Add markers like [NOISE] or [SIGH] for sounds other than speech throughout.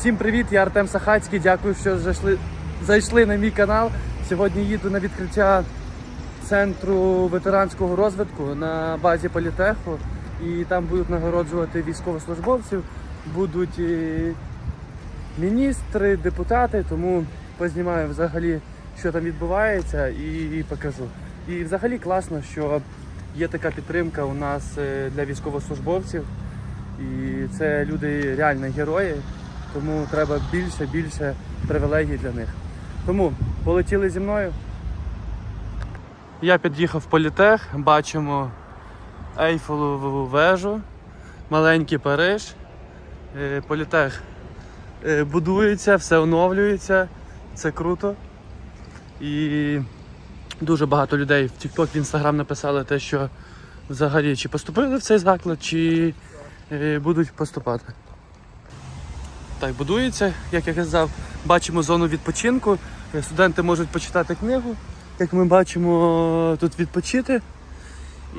Всім привіт, я Артем Сахацький. Дякую, що зайшли, зайшли на мій канал. Сьогодні їду на відкриття центру ветеранського розвитку на базі політеху. І там будуть нагороджувати військовослужбовців, будуть і міністри, депутати, тому познімаю взагалі, що там відбувається, і, і покажу. І взагалі класно, що є така підтримка у нас е, для військовослужбовців. І це люди реально герої, тому треба більше, більше привілегій для них. Тому полетіли зі мною. Я під'їхав в політех, бачимо Ейфелеву вежу, маленький Париж. Е, Політех е, будується, все оновлюється, це круто. І дуже багато людей в TikTok, в Instagram написали те, що взагалі чи поступили в цей заклад, чи е, будуть поступати. Так, будується, як я казав, бачимо зону відпочинку. Е, Студенти можуть почитати книгу, як ми бачимо тут відпочити.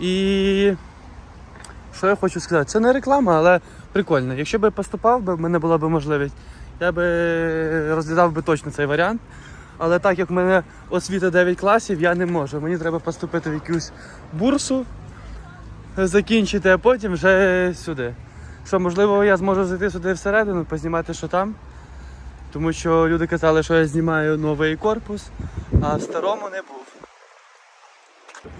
І що я хочу сказати? Це не реклама, але прикольно. Якщо б я поступав, в мене була б можливість, я би розглядав би точно цей варіант. Але так як в мене освіта 9 класів, я не можу. Мені треба поступити в якусь бурсу, закінчити, а потім вже сюди. Що, можливо, я зможу зайти сюди всередину, познімати, що там. Тому що люди казали, що я знімаю новий корпус, а в старому не був.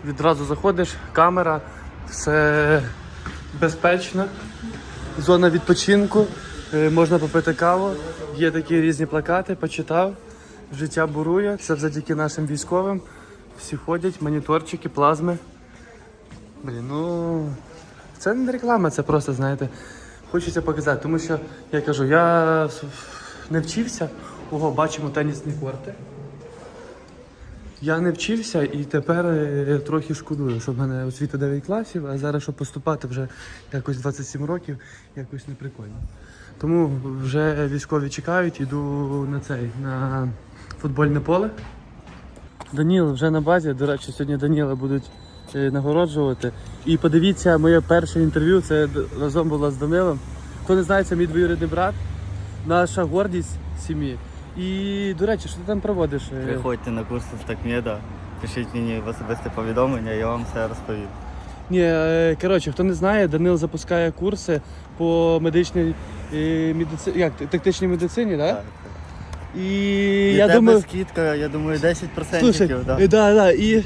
Відразу заходиш, камера, все безпечно, зона відпочинку, е, можна попити каву, є такі різні плакати, почитав. Життя бурує, це завдяки нашим військовим. Всі ходять, моніторчики, плазми. Блін, ну це не реклама, це просто, знаєте, хочеться показати. Тому що я кажу, я не вчився. Ого, бачимо тенісні корти. Я не вчився і тепер е, трохи шкодую, що в мене освіта 9 класів, а зараз, щоб поступати вже якось 27 років, якось не прикольно. Тому вже військові чекають, іду на цей, на футбольне поле. Даніл вже на базі. До речі, сьогодні Даніла будуть нагороджувати. І подивіться, моє перше інтерв'ю це разом було з Данилом. Хто не знає, це мій двоюрідний брат, наша гордість сім'ї. І, до речі, що ти там проводиш? Е, Приходьте на курси з такмеда, пишіть мені в особисте повідомлення, я вам все розповім. Ні, е, коротше, хто не знає, Данил запускає курси по медичній е, медицині, як тактичній медицині, да? Так. І І я тебе думаю. скидка, я думаю, 10%. Слушай, да. е, да, да, і, [LAUGHS]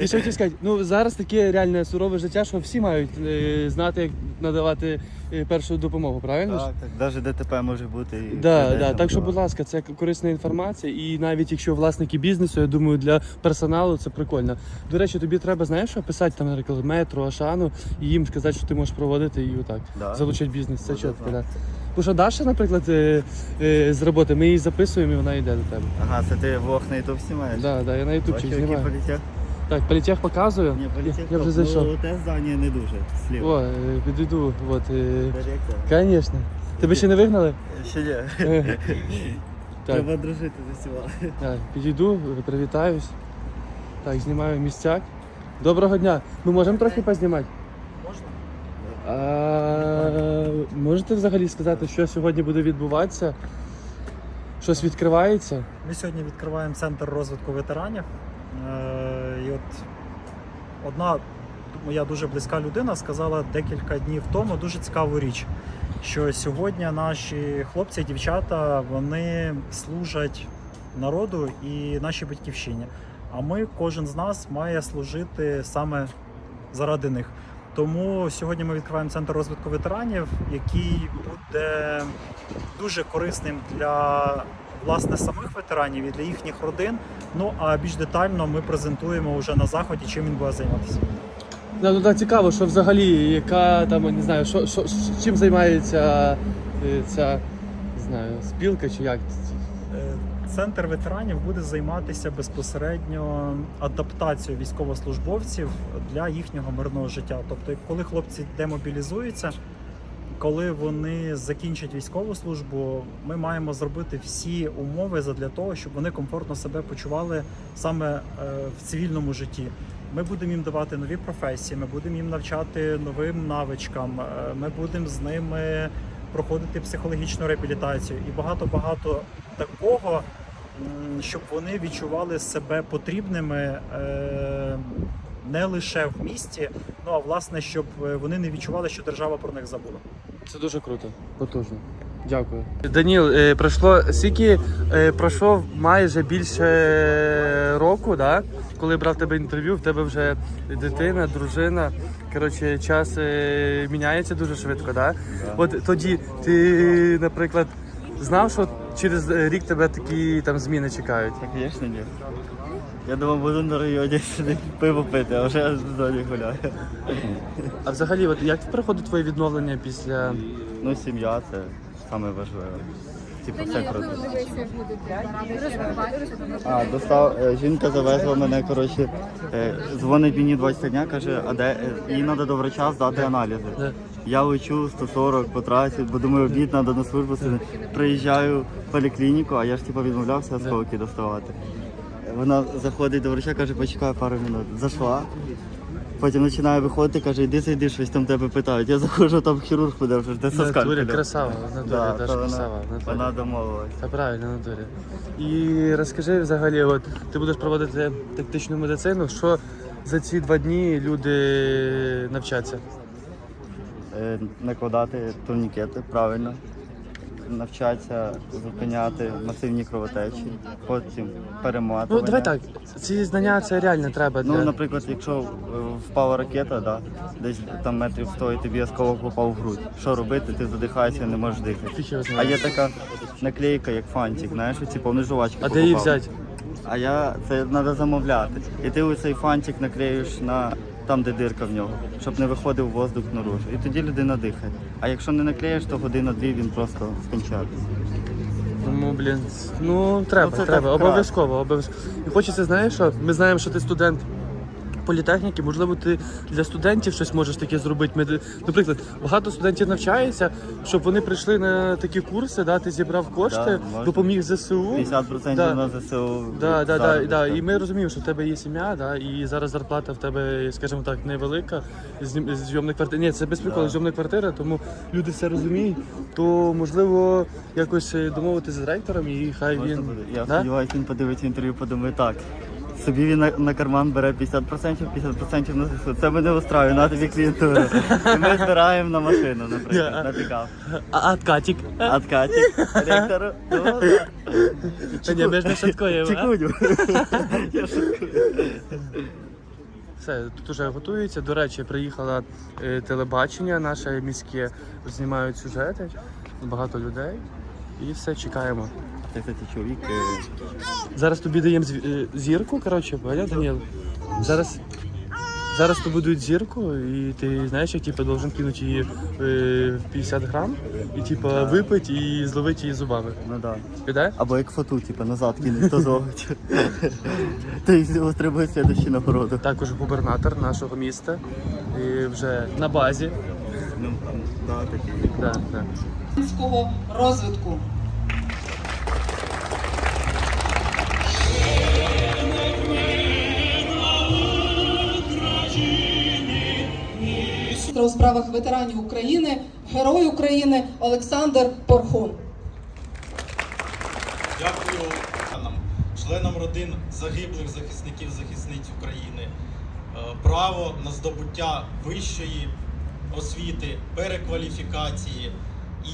і що хотів сказати, ну зараз таке реальне сурове життя, що всі мають е, знати, як надавати е, першу допомогу, правильно? ж? Так, так, навіть ДТП може бути. І Да, да. Так що, будь ласка, це корисна інформація, і навіть якщо власники бізнесу, я думаю, для персоналу це прикольно. До речі, тобі треба, знаєш, що писати там, наприклад, метро, Ашану, і їм сказати, що ти можеш проводити і отак. Да. Залучити бізнес. Це чітко, да. Бо що Даша, наприклад, е, е, з роботи, ми її записуємо і вона йде до тебе. Ага, це ти влог на YouTube знімаєш? Да, да, я на ютубчик знімаю. Так, політех показую. Ні, я, полетів. я вже топ. зайшов. Ну, те здання не дуже. Сліва. О, е, підійду, от. Директор. Звісно. Тебе ще не вигнали? Ще ні. [LAUGHS] Так. Треба дружити усіма. Так, підійду, привітаюсь. Так, знімаю місцяк. Доброго дня. Ми можемо трохи познімати? Можна? А, можете взагалі сказати, що сьогодні буде відбуватися? Щось відкривається? Ми сьогодні відкриваємо центр розвитку ветеранів. Е, І от одна моя дуже близька людина сказала декілька днів тому дуже цікаву річ, що сьогодні наші хлопці і дівчата вони служать народу і нашій батьківщині. А ми, кожен з нас, має служити саме заради них. Тому сьогодні ми відкриваємо центр розвитку ветеранів, який буде дуже корисним для власне самих ветеранів і для їхніх родин. Ну а більш детально ми презентуємо вже на заході, чим він буде займатися. Да, ну, так цікаво, що взагалі, яка там, не знаю, що, що, чим займається е, ця не знаю, спілка чи як? Центр ветеранів буде займатися безпосередньо адаптацією військовослужбовців для їхнього мирного життя. Тобто, коли хлопці демобілізуються, коли вони закінчать військову службу, ми маємо зробити всі умови для того, щоб вони комфортно себе почували саме е, в цивільному житті. Ми будемо їм давати нові професії, ми будемо їм навчати новим навичкам, е, ми будемо з ними проходити психологічну реабілітацію і багато-багато такого, м, щоб вони відчували себе потрібними е, не лише в місті, ну а власне, щоб е, вони не відчували, що держава про них забула. Це дуже круто, потужно. Дякую. Даніл, е, пройшло скільки пройшов майже більше року, да? коли брав тебе інтерв'ю, в тебе вже дитина, дружина. Коротше, час міняється дуже швидко, да? От тоді ти, наприклад, знав, що через рік тебе такі там зміни чекають. Та, звісно, ні. Я думав, буду на районі сидіти пиво пити, а вже в зоні гуляю. А взагалі, от як проходить твоє відновлення після Ну, сім'я це саме важливе. Типу, все круто. А, достав, е, жінка завезла мене, коротше, е, дзвонить мені 20 дня, каже, а де е, їй треба до врача здати аналізи. Да. Я лечу 140 по трасі, бо думаю, обід треба на службу. сидіти. Приїжджаю в поліклініку, а я ж типу відмовлявся осколки доставати. Вона заходить до врача, каже, почекай пару минут. Зайшла. Потім починає виходити, каже, іди зайди, щось там тебе питають. Я заходжу, там хірург подивився, де в со натурі красава, в натурі Да, теж то вона, красава. в натурі. вона домовилась. Та правильно, в натурі. І розкажи взагалі, от ти будеш проводити тактичну медицину, що за ці два дні люди навчаться? Накладати турнікети правильно, навчатися зупиняти масивні кровотечі, потім перематування. Ну давай так, ці знання це реально треба для. Ну, наприклад, якщо е, впала ракета, да, десь там метрів 100 і тобі осколок попав в грудь. Що робити? Ти задихаєшся, не можеш дихати. А є така наклейка, як фантик, знаєш, ці повні жувачки. А де її взяти? А я це треба замовляти. І ти оцей фантик наклеїш на там, де дирка в нього, щоб не виходив воздух наружу. І тоді людина дихає. А якщо не наклеїш, то година-дві він просто скончається. Ну, блін, ну треба, Ну, треба, так обов'язково, обов'язково. І хочеться, знаєш що? Ми знаємо, що ти студент. Політехніки, можливо, ти для студентів щось можеш таке зробити. Наприклад, багато студентів навчається, щоб вони прийшли на такі курси, да, ти зібрав кошти, Да, допоміг ЗСУ. 50% Да. на ЗСУ. Да, да, да, да. І ми розуміємо, що в тебе є сім'я, да, і зараз зарплата в тебе, скажімо так, невелика. Знім- Зйомна квартира. Ні, це без приколу, Да. зйомна квартира, тому люди все розуміють. То можливо якось домовитися з ректором і хай Можна він. буде? Я Да? сподіваюся, він подивиться інтерв'ю, подумає так. Собі він на, на карман бере 50%, 50% на ЗСУ. Це мене устраює, на тобі клієнтуру. І ми збираємо на машину, наприклад, на пікап. А откатик? Откатик, ректору. Ну, да. Та ні, ми ж не шуткуємо. а? Чекуню. Я шуткую. Все, тут уже готується. До речі, приїхало е, телебачення наше міське, знімають сюжети, багато людей. І все, чекаємо. Це, кстати, чоловік. е, Зараз тобі даємо зві- е, зірку, коротше, поняв, Даніл? Зараз. Зараз тобі дають зірку, і ти знаєш, як типу, должен кинути її е, в 50 грам, і типу, випити і зловити її зубами. Ну да. Піде? Або як фату, типу, назад кинуть, то зловить. [LAUGHS] Ти отримує слідущу нагороду. Також губернатор нашого міста. І вже на базі. Ну, да, такий. Да, да. українського розвитку. Міністра у справах ветеранів України, герой України Олександр Порхун. Дякую нам, членам родин загиблих захисників захисниць України. Е, Право на здобуття вищої освіти, перекваліфікації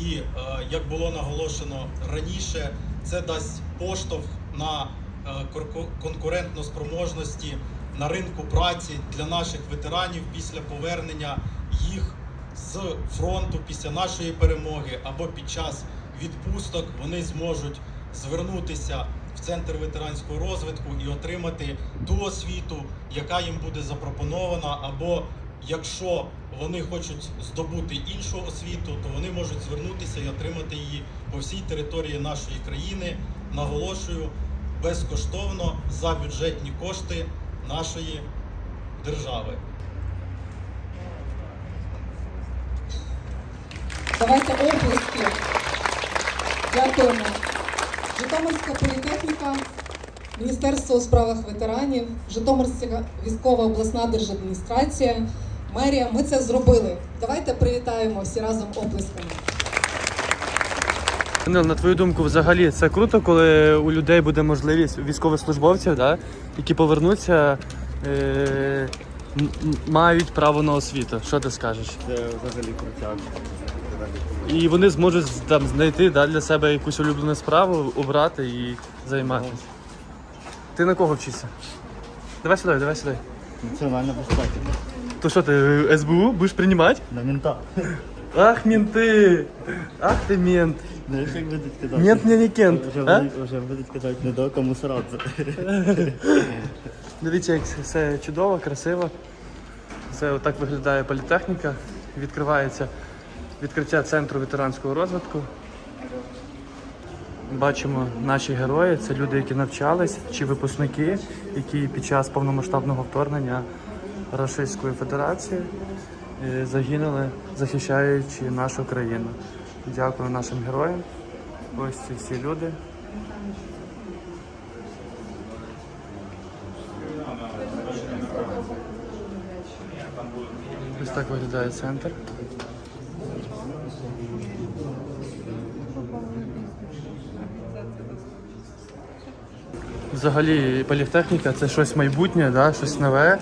і, е, як було наголошено раніше, це дасть поштовх на е, конкурентну спроможності на ринку праці для наших ветеранів після повернення їх з фронту після нашої перемоги або під час відпусток вони зможуть звернутися в центр ветеранського розвитку і отримати ту освіту, яка їм буде запропонована, або якщо вони хочуть здобути іншу освіту, то вони можуть звернутися і отримати її по всій території нашої країни. Наголошую безкоштовно за бюджетні кошти нашої держави. Давайте оплески. Дякуємо. Житомирська політехніка, Міністерство у справах ветеранів, Житомирська військова обласна держадміністрація, мерія. Ми це зробили. Давайте привітаємо всі разом оплесками. Данил, на твою думку, взагалі це круто, коли у людей буде можливість у військовослужбовців, да, які повернуться, е, мають право на освіту. Що ти скажеш? Це взагалі крутяк. І вони зможуть там знайти да, для себе якусь улюблену справу, обрати і займатися. Ти на кого вчишся? Давай сюди, давай сюди. Національна безпека. То що ти СБУ будеш приймати? На мента. Ах, менти! Ах ти мент! Знаєш, як будуть кидати? Мент мне не кент. Вже, А? будуть- вже будуть кидати не до кому саратися. [LAUGHS] Дивіться, як все чудово, красиво. Це отак виглядає політехніка. Відкривається відкриття центру ветеранського розвитку. Бачимо наші герої, це люди, які навчались, чи випускники, які під час повномасштабного вторгнення Російської Федерації загинули, захищаючи нашу країну. Дякую нашим героям. Ось ці всі люди. Ось так виглядає центр. Взагалі політехніка це щось майбутнє, да? щось нове.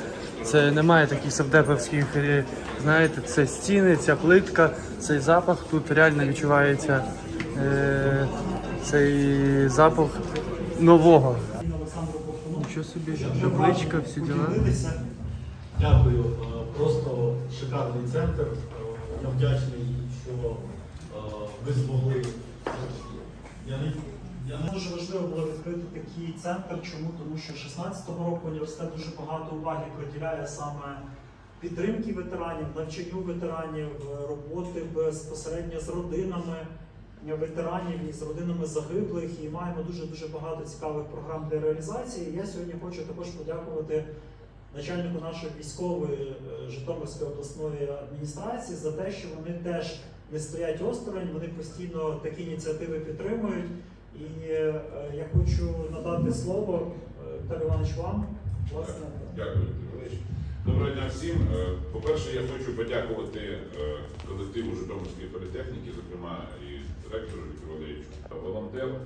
Це немає таких савдеповських, е, знаєте, це стіни, ця плитка, цей запах. Тут реально відчувається е, цей запах нового. Нічого собі, табличка, всі діла. Дякую. Е, Просто шикарний центр. Я вдячний, що ви змогли. Я не, я не Дуже важливо було відкрити такий центр. Чому? Тому що 16-го року університет дуже багато уваги приділяє саме підтримки ветеранів, навчанню ветеранів, роботи безпосередньо з родинами ветеранів і з родинами загиблих. І маємо дуже дуже багато цікавих програм для реалізації. Я сьогодні хочу також подякувати начальнику нашої військової е, Житомирської обласної адміністрації за те, що вони теж не стоять осторонь, вони постійно такі ініціативи підтримують. І е, я хочу надати слово е, Віталій Іванович вам. Власне, Дякую, Петрович. Доброго дня всім. Е, По-перше, я хочу подякувати е, колективу Житомирської політехніки, зокрема і директору Віктору Валерійовичу. Волонтер. Е,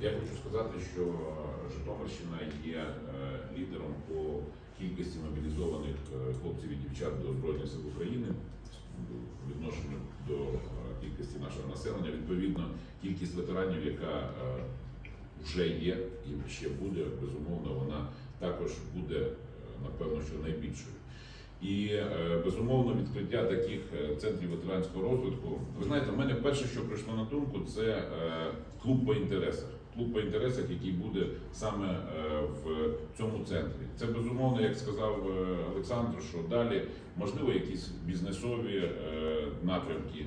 Я хочу сказати, що Житомирщина є е, лідером по кількості мобілізованих е, хлопців і дівчат до Збройних сил України відношенню до е, кількості нашого населення. Відповідно, кількість ветеранів, яка е, вже є і ще буде, безумовно, вона також буде, е, напевно, що найбільшою. І безумовно відкриття таких центрів ветеранського розвитку. Ви знаєте, в мене перше, що прийшло на думку, це клуб по інтересах. Клуб по інтересах, який буде саме е, в цьому центрі. Це безумовно, як сказав е, Олександр, що далі можливо якісь бізнесові е, напрямки.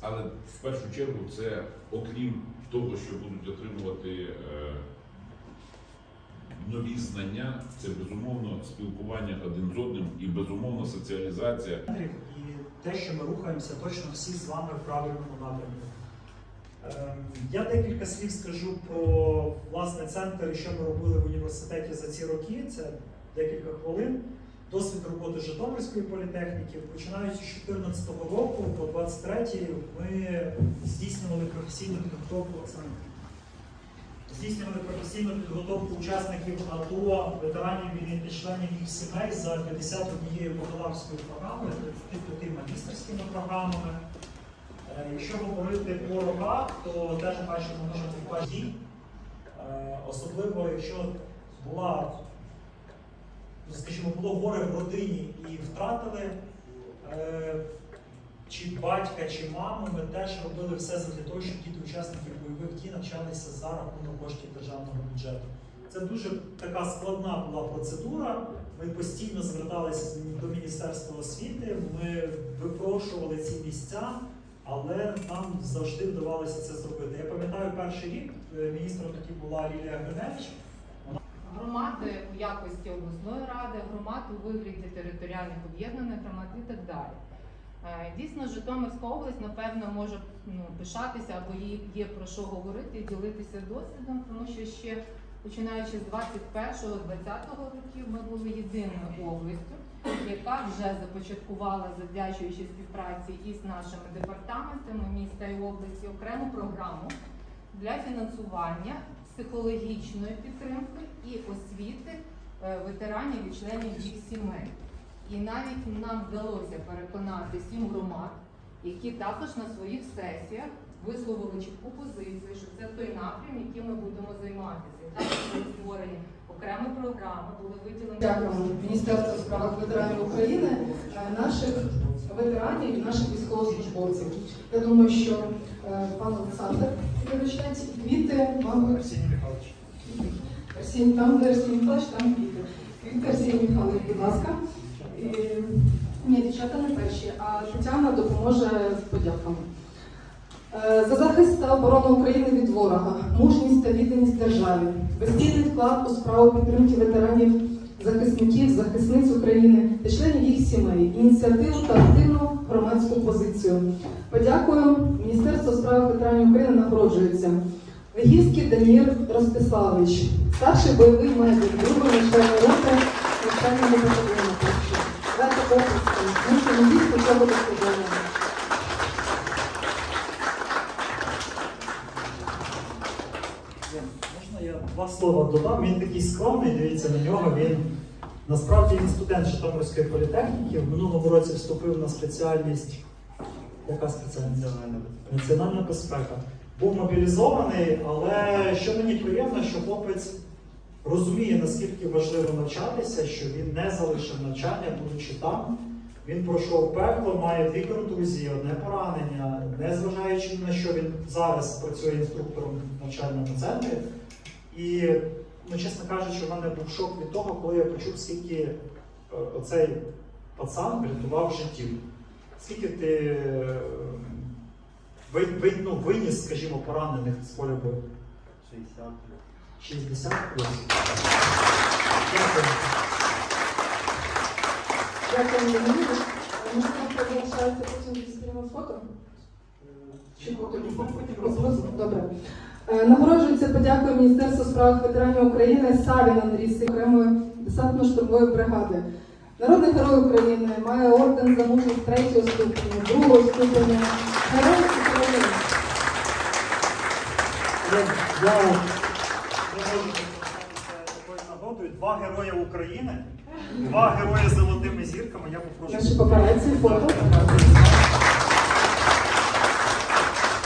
Але в першу чергу це окрім того, що будуть отримувати нові знання, це безумовно спілкування один з одним і безумовно соціалізація. і те, що ми рухаємося точно всі з вами в правильному напрямку. Ем, Я декілька слів скажу про власне центр що ми робили в університеті за ці роки. Це декілька хвилин. Досвід роботи Житомирської політехніки. Починаючи з 2014 року по 23 ми здійснювали професійну підготовку. Здійснювали професійну підготовку учасників АТО, ветеранів війни та членів їх сімей за 51 бакалаврською програмою, 35 магістерськими програмами. Е, Якщо говорити по роках, то теж бачимо дуже покладі. Особливо, якщо була, ну, скажімо, було горе в родині і втратили е, чи батька, чи маму, ми теж робили все для того, щоб діти учасників бойових дій навчалися за рахунок коштів державного бюджету. Це дуже така складна була процедура. Ми постійно зверталися до Міністерства освіти, ми випрошували ці місця, але нам завжди вдавалося це зробити. Я пам'ятаю перший рік, е, міністром тоді була Лілія Гриневич. громади в якості обласної ради, громад у вигляді територіальних об'єднаних громад і так далі. Е, Дійсно, Житомирська область, напевно, може ну, пишатися або є про що говорити і ділитися досвідом, тому що ще Починаючи з 21-20 років, ми були єдиною областю, яка вже започаткувала, завдячуючи співпраці із нашими департаментами міста і області, окрему програму для фінансування психологічної підтримки і освіти е, ветеранів і членів їх сімей. І навіть нам вдалося переконати сім громад, які також на своїх сесіях висловили чітку позицію, що це той напрям, яким ми будемо займатися. І також були створені окремі програми, були виділені. Дякуємо Міністерству у справах ветеранів України, е, наших ветеранів і наших військовослужбовців. Я думаю, що е, пан Олександр вручать квіти вам Арсеній Михайлович. Арсеній, там де Арсеній Михайлович, там квіти. Квіти Арсеній Михайлович, будь ласка. Ні, дівчата не перші, а Тетяна допоможе з подяками. Е, За захист та оборону України від ворога, мужність та відданість державі, безцінний вклад у справу підтримки ветеранів, захисників, захисниць України та членів їх сімей, ініціативу та активну громадську позицію. Подякую. Міністерство справ ветеранів України нагороджується. Вегівський Данір Ростиславович, старший бойовий медик, другої начальної роти навчального батальйону. Дайте тому не дійсно цього дослідження. Можна я два слова додам? Він такий скромний, дивіться на нього. Він насправді він студент Житомирської політехніки. В минулому році вступив на спеціальність. Яка спеціальність? Національна безпека. Був мобілізований, але що мені приємно, що хлопець розуміє, наскільки важливо навчатися, що він не залишив навчання, будучи там. Він пройшов пекло, має дві контузії, одне поранення, незважаючи на що він зараз працює інструктором в навчальному центрі. І, ну, чесно кажучи, в мене був шок від того, коли я почув, скільки е, оцей пацан врятував життів. Скільки ти е, ви, ви, ну, виніс, скажімо, поранених з поля бою? 60. 60 плюс. Дякую. Дякую, залишається потім фото? Чи фото? Добре. Е, Нагороджується подякою Міністерства у справах ветеранів України Савіна Андрій окремої десантно-штурмової бригади. Народний герой України має орден за мужність третього ступеня, другого ступеня. Герой України. Я, такою нагодою два герої України, два герої з золотими зірками. Я попрошу. Наші папараці, фото.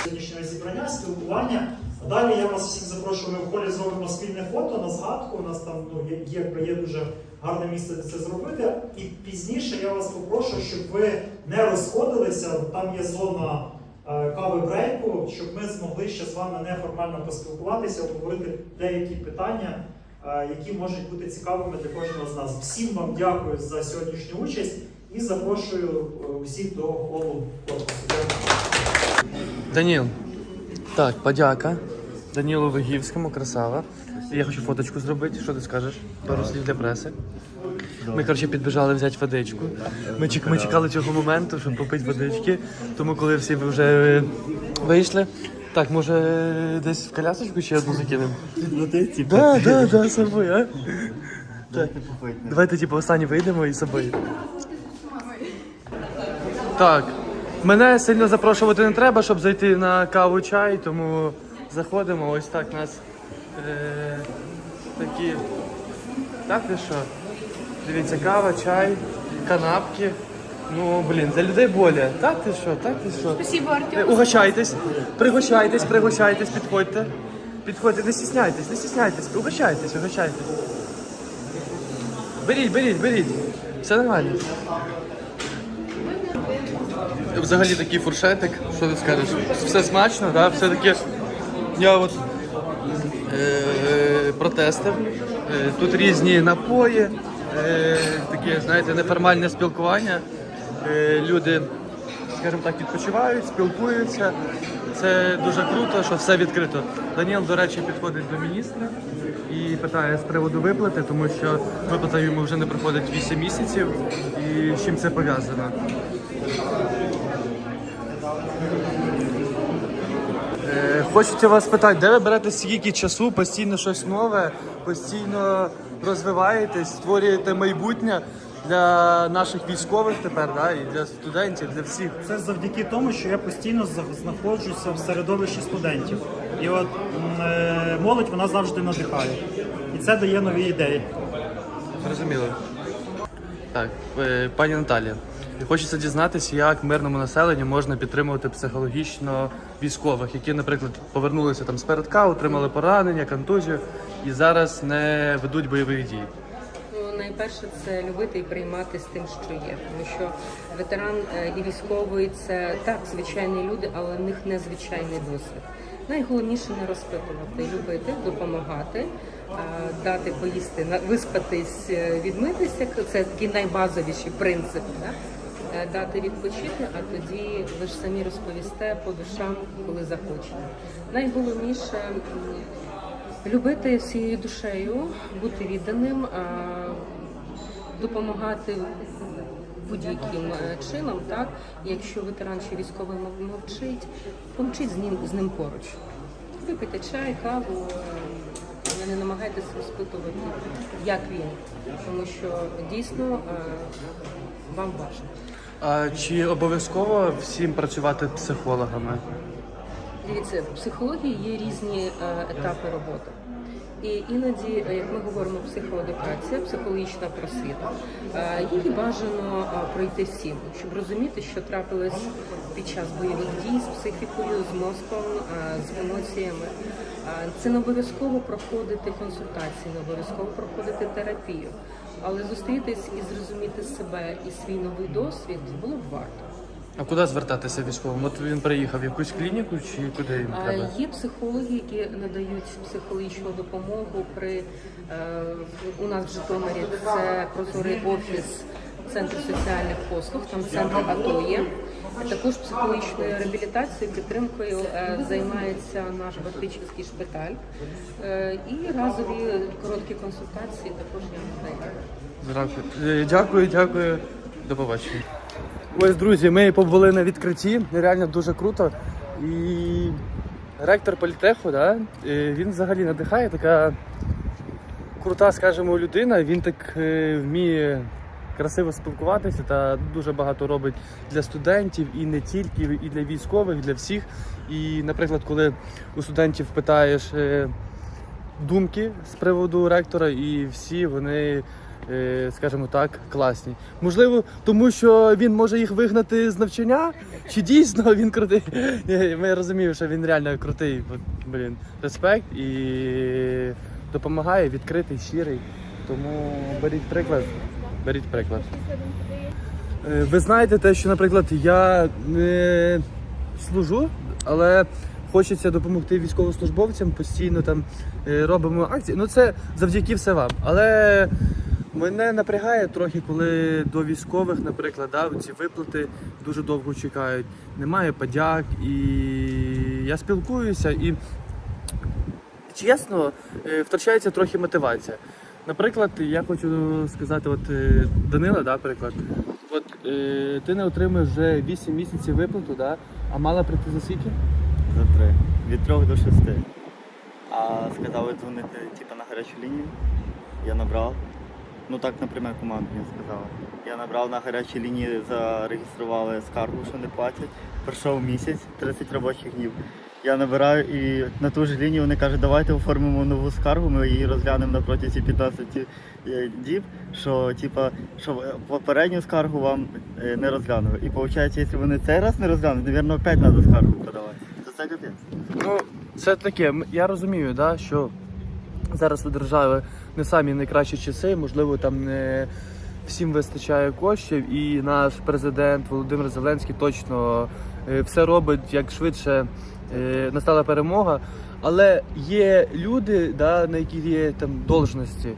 Сьогоднішнього зібрання, спілкування. Далі я вас всіх запрошую, в холі зробимо спільне фото на згадку. У нас там ну, є, є, дуже гарне місце, це зробити. І пізніше я вас попрошу, щоб ви не розходилися. Там є зона е, кави брейку, щоб ми змогли ще з вами неформально поспілкуватися, обговорити деякі питання, е, які можуть бути цікавими для кожного з нас. Всім вам дякую за сьогоднішню участь і запрошую е, усіх до холу корпусу. Даніл. Так, подяка. Данілу Вигівському, красава. Я хочу фоточку зробити. Що ти скажеш? Пару слів для преси. Ми, коротше, підбіжали взяти водичку. Ми, чек- ми чекали цього моменту, щоб попити водички. Тому коли всі вже е, вийшли. Так, може десь в колясочку ще одну закинемо? Ну ти типу. Да, да, да, з собою, а? Давайте, типу, останні вийдемо і з собою. Так. Мене сильно запрошувати не треба, щоб зайти на каву чай, тому заходимо. Ось так у нас е, такі. Так ти що? Дивіться, кава, чай, канапки. Ну, блін, для людей боля. Так ти що, так ти що? Спасибо, Е, Артем. Угощайтесь, пригощайтесь, пригощайтесь, підходьте. Підходьте, не стісняйтесь, не стісняйтесь, угощайтесь, угощайтесь. Беріть, беріть, беріть. Все нормально. Взагалі такий фуршетик, що ти скажеш? Все смачно, да? все таки. Я от е, протестив. Е, тут різні напої, е, таке, знаєте, неформальне спілкування. Е, люди, скажімо так, відпочивають, спілкуються. Це дуже круто, що все відкрито. Даніел, до речі, підходить до міністра і питає з приводу виплати, тому що виплата йому вже не проходить 8 місяців. І з чим це пов'язано? Хочеться вас питати, де ви берете стільки часу, постійно щось нове, постійно розвиваєтесь, створюєте майбутнє для наших військових тепер, да, і для студентів, для всіх. Це завдяки тому, що я постійно знаходжуся в середовищі студентів. І от е, молодь вона завжди надихає. І це дає нові ідеї. Зрозуміло. Так, е, пані Наталія, хочеться дізнатися, як мирному населенню можна підтримувати психологічно військових, які, наприклад, повернулися там з передка, отримали поранення, контузію і зараз не ведуть бойових дій. Ну, найперше це любити і приймати з тим, що є, тому що ветеран е, і військовий це так звичайні люди, але в них незвичайний досвід. Найголовніше не розпитувати, любити, допомагати, е, дати поїсти, виспатись, е, відмитися. Це такий найбазовіший принцип. Да? Е, Дати відпочити, а тоді ви ж самі розповісте по душам, коли захочете. Найголовніше любити всією душею, бути відданим, допомагати будь-яким е, чином, так якщо ветеран чи військовий мовчить, помчіть з ним з ним поруч. Випийте чай, каву, е, не намагайтеся розпитувати, як він, тому що дійсно вам важко. А чи обов'язково всім працювати психологами? Дивіться, в психології є різні е, етапи роботи. І іноді, е, як ми говоримо, психоедукація, психологічна просвіта, е, її бажано е, пройти всім, щоб розуміти, що трапилось під час бойових дій з психікою, з мозком, з емоціями. Це не обов'язково проходити консультації, не обов'язково проходити терапію, але зустрітись і зрозуміти себе і свій новий досвід було б варто. А куди звертатися військовим? От він приїхав в якусь клініку чи куди їм треба? Є психологи, які надають психологічну допомогу при е, у нас в Житомирі це прозорий офіс Центру соціальних послуг, там центр АТО є. Також психологічною реабілітацією, підтримкою е, займається наш Бахтичівський шпиталь. Е, і разові короткі консультації також я надаю. Дякую. Е, Дякую, дякую. До побачення. Ось, друзі, ми побули на відкритті. Реально дуже круто. І ректор політеху, да, е, він взагалі надихає, така крута, скажімо, людина. Він так е, вміє красиво спілкуватися та дуже багато робить для студентів і не тільки, і для військових, і для всіх. І, наприклад, коли у студентів питаєш е, думки з приводу ректора, і всі вони, скажімо так, класні. Можливо, тому що він може їх вигнати з навчання, чи дійсно він крутий. Ми розуміємо, що він реально крутий. Блін, респект і допомагає, відкритий, щирий. Тому беріть приклад, беріть приклад. Е, Ви знаєте те, що, наприклад, я не служу, але хочеться допомогти військовослужбовцям, постійно там е, робимо акції. Ну це завдяки все вам. Але мене напрягає трохи, коли до військових, наприклад, да, ці виплати дуже довго чекають. Немає подяк, і я спілкуюся і чесно, е, втрачається трохи мотивація. Наприклад, я хочу сказати, от е, Данила, да, приклад. От е, ти не отримуєш вже 8 місяців виплату, да, а мала прийти за скільки? За три. Від трьох до шести. А сказали дзвонити типу, на гарячу лінію. Я набрав. Ну так, наприклад, команда мені сказала. Я набрав на гарячій лінії, зареєстрували скаргу, що не платять. Пройшов місяць, 30 робочих днів. Я набираю і на ту ж лінію вони кажуть, давайте оформимо нову скаргу, ми її розглянемо на протязі 15 е, діб, що типа, що е, попередню скаргу вам е, не розглянули. І виходить, якщо вони цей раз не розглянуть, навірно, опять треба скаргу подавати. То це капець. Ну, це таке. Я розумію, да, що зараз у держави не самі найкращі часи, можливо, там не всім вистачає коштів, і наш президент Володимир Зеленський точно е, все робить як швидше е, настала перемога. Але є люди, да, на які є там должності,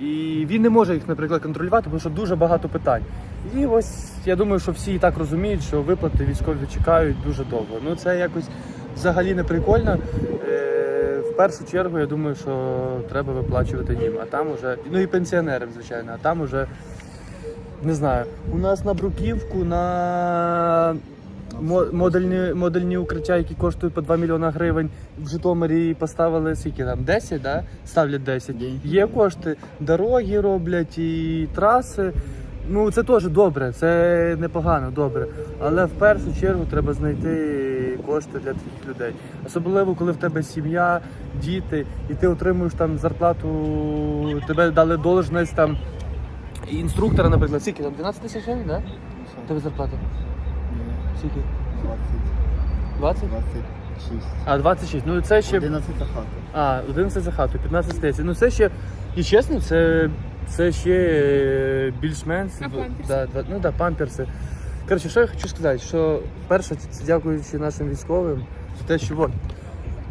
і він не може їх, наприклад, контролювати, тому що дуже багато питань. І ось я думаю, що всі і так розуміють, що виплати військові чекають дуже довго. Ну це якось взагалі не прикольно. В першу чергу я думаю, що треба виплачувати їм, а там уже, ну і пенсіонерам, звичайно, а там уже не знаю. У нас на бруківку, на мо- модульні, модульні укриття, які коштують по 2 мільйона гривень. В Житомирі поставили скільки там 10, да? ставлять 10. Є. Є кошти, дороги роблять і траси. Ну це теж добре, це непогано, добре. Але в першу чергу треба знайти кошти для таких людей. Особливо, коли в тебе сім'я, діти, і ти отримуєш там зарплату, тебе дали должність там інструктора, наприклад, скільки там 12 тисяч гривень, да? Тебе зарплата? Скільки? 20? 26. А, 26. Ну це ще. 11 за хату. А, 11 за хату, 15 здається. Ну це ще, і чесно, це, це ще е, більш-менш. А памперси? Да, да, ну да, памперси. Коротше, що я хочу сказати, що перше, це дякуючи нашим військовим за те, що от,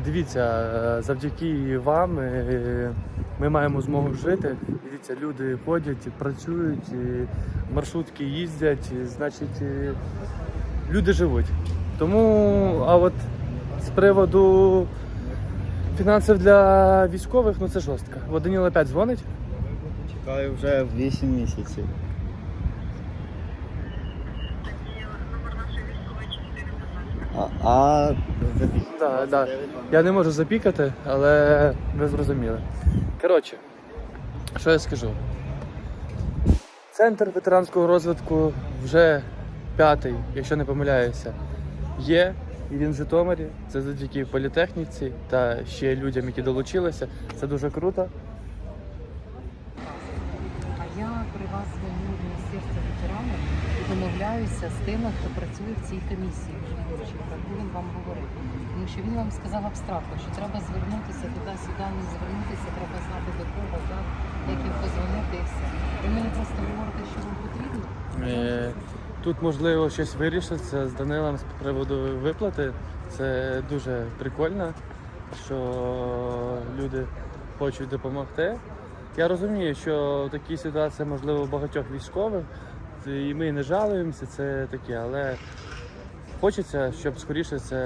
дивіться, е, завдяки вам е, ми маємо змогу жити. Дивіться, люди ходять, працюють, маршрутки їздять, значить, е, люди живуть. Тому, а от з приводу фінансів для військових, ну це жорстко. От Даніл опять дзвонить. Чекаю вже 8 місяців. А. Да, да. Я не можу запікати, але ви зрозуміли. Коротше, що я скажу? Центр ветеранського розвитку вже п'ятий, якщо не помиляюся, є. І він в Житомирі. Це завдяки політехніці та ще людям, які долучилися. Це дуже круто. А я при вас дзвоню в Міністерство ветеранів і домовляюся з тими, хто працює в цій комісії, про яку він вам говорив. Тому що він вам сказав абстрактно, що треба звернутися туди-сюди, не звернутися, треба знати до кого, так, як їм позвонити і все. Ви мені просто говорите, що вам потрібно. Е, Тут можливо щось вирішиться з Данилом з приводу виплати. Це дуже прикольно, що люди хочуть допомогти. Я розумію, що в такій ситуації можливо багатьох військових, і ми не жалуємося, це таке, але хочеться, щоб скоріше це,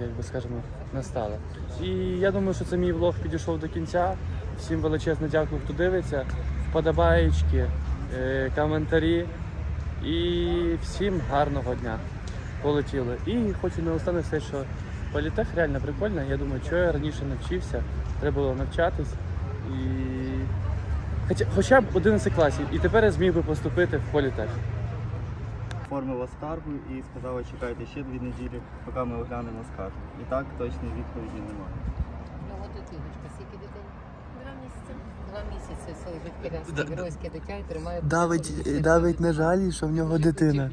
як би скажемо, настало. І я думаю, що це мій влог підійшов до кінця. Всім величезне дякую, хто дивиться. Вподобаєчки, е, коментарі. І всім гарного дня. Полетіли. І хочу наостанок сказати, що політех реально прикольно. Я думаю, що я раніше навчився, треба було навчатись. І... Хоча, хоча б 11 класів. І тепер я зміг би поступити в політех. Оформила скаргу і сказала, чекайте ще дві неділі, поки ми оглянемо скаргу. І так точної відповіді немає. Його дитиночка, скільки дитин? Два місяці. Два місяці Да- да- геройське дитя і тримає. Давить, посуд. давить на жалі, що в нього дитина.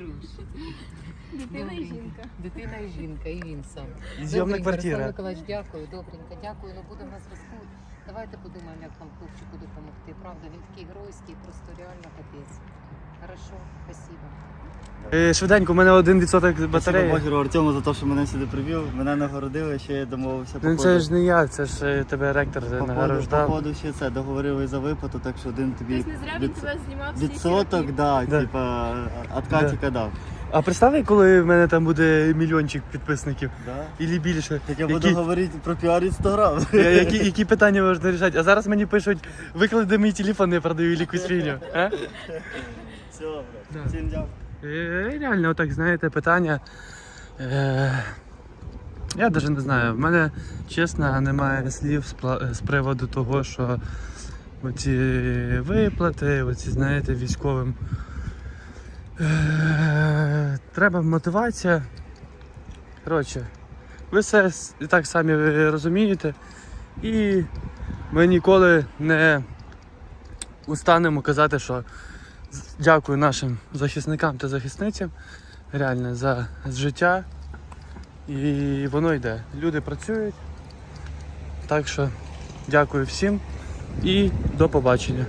Дитина і жінка. Дитина і жінка, і він сам. І зйомна Добренько, квартира. Руслан Миколаївич, дякую, добренько, дякую. Ну будемо на зв'язку. Давайте подумаємо, як вам хлопчику допомогти. Правда, він такий геройський, просто реально капець. Хорошо, спасибо. Е, Швиденько, у мене один відсоток Спасибо батареї. блогеру Артему за те, що мене сюди привів. Мене нагородили, ще я домовився Ну це ходу. ж не я, це ж е, тебе ректор По ходу, по награждав. ходу ще це договорили за виплату, так що один тобі Тобто не зря він від- тебе знімав всі ці відсоток, роки. да, Да. типа від Катіка дав. А представай, коли в мене там буде мільйончик підписників. Да? Ілі більше. Так я Які- буду говорити про піар інстаграм. Які, які питання можна рішати? А зараз мені пишуть, виклади мій телефон, я продаю якусь фігню. А? Все, брат. Всім дякую. Е, Реально, так, знаєте, питання. Е, я навіть не знаю. В мене чесно немає слів з приводу того, що оці виплати, оці, знаєте, військовим. Е, треба мотивація. Коротше, ви все і так самі розумієте. І ми ніколи не устанемо казати, що дякую нашим захисникам та захисницям реально за життя. І воно йде. Люди працюють. Так що дякую всім і до побачення.